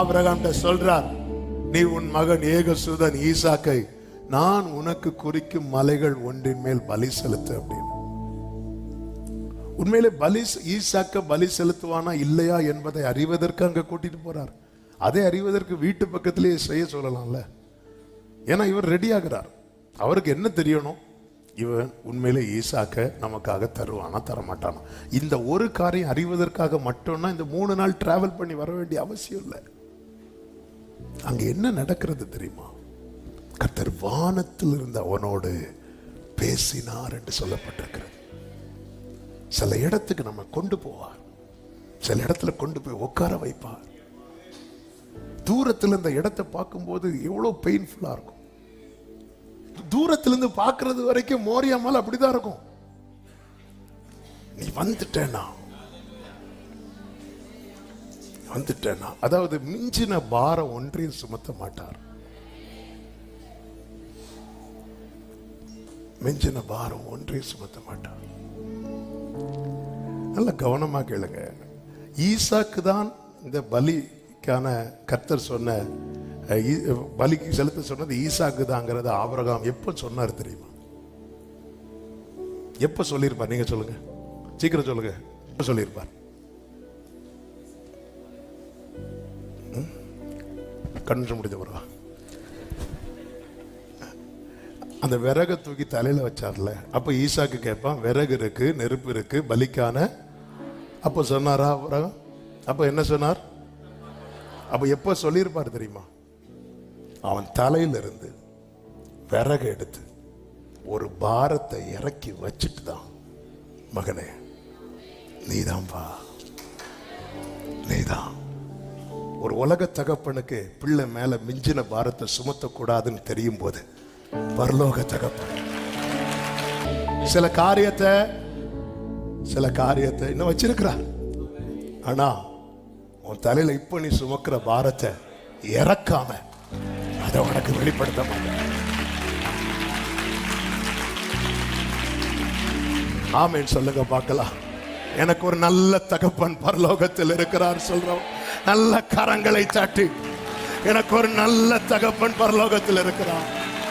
ஆபிரகாம்கிட்ட சொல்றார் நீ உன் மகன் ஏகசுதன் ஈசாக்கை நான் உனக்கு குறிக்கும் மலைகள் ஒன்றின் மேல் பலி செலுத்து அப்படின்னு. உண்மையிலே பலி ஈசாக்க பலி செலுத்துவானா இல்லையா என்பதை அறிவதற்கு அங்க கூட்டிட்டு போறார். அதை அறிவதற்கு வீட்டு பக்கத்திலேயே செய்ய சொல்லலாம்ல. ஏன்னா இவர் ரெடி ஆகிறார். அவருக்கு என்ன தெரியணும்? இவன் உண்மையிலே ஈசாக்க நமக்காக தருவானா தரமாட்டானா? இந்த ஒரு காரியம் அறிவதற்காக மட்டும்னா இந்த மூணு நாள் டிராவல் பண்ணி வர வேண்டிய அவசியம் இல்லை. அங்க என்ன நடக்கிறது தெரியுமா? கர்த்தர் வானத்தில் இருந்த அவனோடு பேசினார் என்று சொல்லப்பட்டிருக்கிறது. சில இடத்துக்கு நம்ம கொண்டு போவார். சில இடத்துல கொண்டு போய் உட்கார வைப்பார். தூரத்தில் இந்த இடத்தை பார்க்கும்போது எவ்வளவு பெயின்ஃபுல்லா இருக்கும். தூரத்திலிருந்து பார்க்கறது வரைக்கும் மோரியாமல் அப்படிதான் இருக்கும். நீ வந்துட்டேன்னா வந்துட்டேனா அதாவது மிஞ்சின பாரம் ஒன்றையும் சுமத்த மாட்டார். மிஞ்சின பாரம் ஒன்றையும் சுமத்த மாட்டார். நல்ல கவனமா கேளுங்க. ஈசாக்கு தான் இந்த பலிக்கான கர்த்தர் சொன்ன ஈ- பலிக்கு செலுத்த சொன்னது ஈசாக்கு தாங்கிறது ஆபிரகாம் எப்போ சொன்னார் தெரியுமா? எப்போ சொல்லியிருப்பார்? நீங்க சொல்லுங்க. சீக்கிரம் சொல்லுங்க. எப்போ சொல்லியிருப்பார்? கண்ணு முடிஞ்ச பிறவா அந்த விறகை தூக்கி தலையில வச்சார்ல. அப்ப ஈசாக்கு கேட்பான் விறகு இருக்கு நெருப்பு இருக்கு பலிக்கான. அப்ப சொன்னாரா அப்புறம் அப்ப என்ன சொன்னார்? அப்ப எப்ப சொல்லியிருப்பார் தெரியுமா? அவன் தலையில இருந்து விறகு எடுத்து ஒரு பாரத்தை இறக்கி வச்சுட்டு தான் மகனே நீதான்பா நீதான். ஒரு உலக தகப்பனுக்கு பிள்ளை மேல மிஞ்சின பாரத்தை சுமத்தக்கூடாதுன்னு தெரியும் போது பரலோக தகப்பன். சில காரியத்தை சில காரியத்தை இன்னும் வச்சிருக்கிறார். ஆனா உன் தலையில இப்ப நீ சுமக்கிற பாரத்தை இறக்காம அதை உனக்கு வெளிப்படுத்த மாட்டேன். ஆமேன். சொல்லுங்க பார்க்கலாம். எனக்கு ஒரு நல்ல தகப்பன் பரலோகத்தில் இருக்கிறார் சொல்றோம். நல்ல கரங்களை சாட்டி. எனக்கு ஒரு நல்ல தகப்பன் பரலோகத்தில் இருக்கிறான்